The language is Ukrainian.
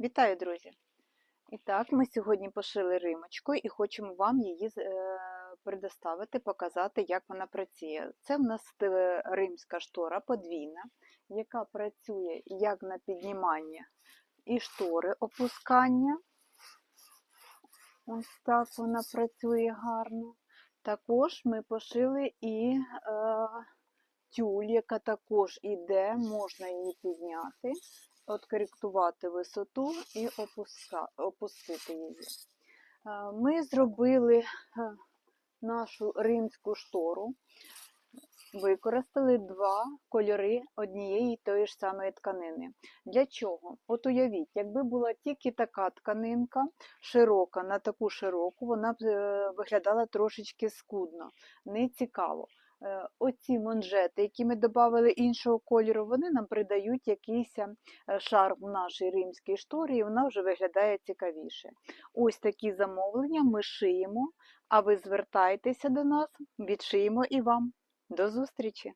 Вітаю, друзі! І так, ми сьогодні пошили римочку і хочемо вам її е, предоставити, показати, як вона працює. Це в нас римська штора подвійна, яка працює як на піднімання і штори опускання. Ось так вона працює гарно. Також ми пошили і е, тюль, яка також іде, можна її підняти откоректувати висоту і опустити її. Е, Ми зробили е, нашу римську штору, використали два кольори однієї тої ж самої тканини. Для чого? От уявіть, якби була тільки така тканинка, широка, на таку широку, вона б е, виглядала трошечки скудно, не цікаво. Е, Оці манжети, які ми додали іншого кольору, вони нам придають якийсь е, шарм в нашій римській шторі, і вона вже виглядає цікавіше. Ось такі замовлення ми шиємо, а ви звертайтеся до нас, відшиємо і вам. До зустрічі!